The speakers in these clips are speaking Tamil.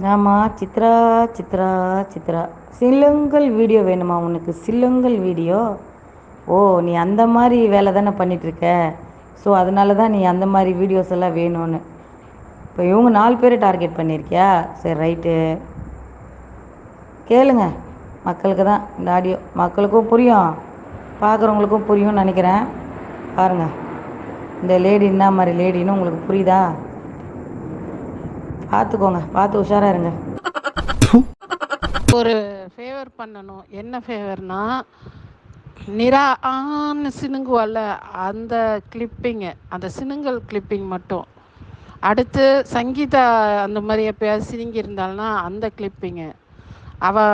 ஆமாம் சித்ரா சித்ரா சித்ரா. சிலுங்கல் வீடியோ வேணுமா உனக்கு? சிலுங்கல் வீடியோ? ஓ நீ அந்த மாதிரி வேலை தானே பண்ணிகிட்ருக்க ஸோ அதனால தான் நீ அந்த மாதிரி வீடியோஸ் எல்லாம் வேணும்னு. இப்போ இவங்க நாலு பேரை டார்கெட் பண்ணியிருக்கியா சரி ரைட்டு கேளுங்க. மக்களுக்கு தான் இந்த ஆடியோ மக்களுக்கும் புரியும். பார்க்குறவங்களுக்கும் புரியும்னு நினைக்கிறேன். பாருங்கள் இந்த லேடி என்ன மாதிரி லேடின்னு உங்களுக்கு புரியுதா? பார்த்துக்கோங்க பார்த்து உஷாராக இருங்க. ஒரு ஃபேவர் பண்ணணும். என்ன ஃபேவர்னா நிரா ஆன்னு சினுங்குவல்ல அந்த கிளிப்பிங்கு அந்த சினுங்கல் கிளிப்பிங் மட்டும். அடுத்து சங்கீதா அந்த மாதிரி எப்பயாவது சினுங்கி இருந்தாள்னா அந்த கிளிப்பிங்கு அவ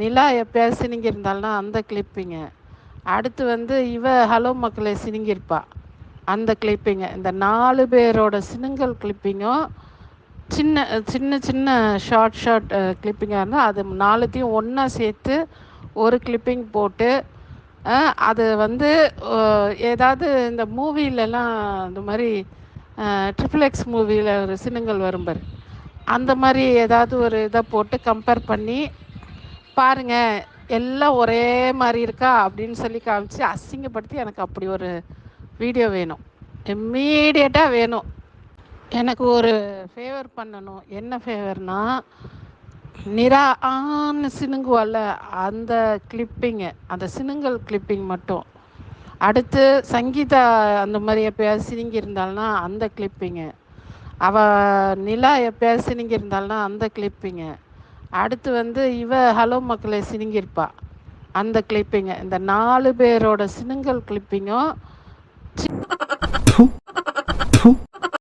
நிலா எப்பயாவது சினுங்கி இருந்தாள்னா அந்த கிளிப்பிங்கு அடுத்து வந்து இவ ஹலோ மக்களே சினுங்கியிருப்பா. அந்த கிளிப்பிங்கு இந்த நாலு பேரோட சினுங்கல் கிளிப்பிங்கும் சின்ன சின்ன சின்ன ஷார்ட் ஷார்ட் கிளிப்பிங்காக இருந்தால் அது நாலுத்தையும் ஒன்றா சேர்த்து ஒரு கிளிப்பிங் போட்டு அது வந்து ஏதாவது இந்த மூவிலெலாம் இந்த மாதிரி ட்ரிபிள் எக்ஸ் மூவியில் ஒரு சின்னங்கள் வரும் பாரு. அந்த மாதிரி ஏதாவது ஒரு இதை போட்டு கம்பேர் பண்ணி பாருங்க எல்லாம் ஒரே மாதிரி இருக்கா அப்படின்னு சொல்லி காமிச்சு அசிங்கப்படுத்தி எனக்கு அப்படி ஒரு வீடியோ வேணும். இம்மீடியட்டாக வேணும். எனக்கு ஒரு ஃபேவர் பண்ணணும். என்ன ஃபேவர்னா நிரா ஆன்னு சினுங்குவல்ல அந்த கிளிப்பிங்கு அந்த சினுங்கல் கிளிப்பிங் மட்டும். அடுத்து சங்கீதா அந்த மாதிரி எப்பயாவது சினுங்கியிருந்தாள்னா அந்த கிளிப்பிங்கு அவ நிலா எப்பயாவது சினுங்கியிருந்தாள்னா அந்த கிளிப்பிங்கு அடுத்து வந்து இவ ஹலோ மக்களே சினுங்கியிருப்பா. அந்த கிளிப்பிங்கு இந்த நாலு பேரோட சினுங்கல் கிளிப்பிங்கும்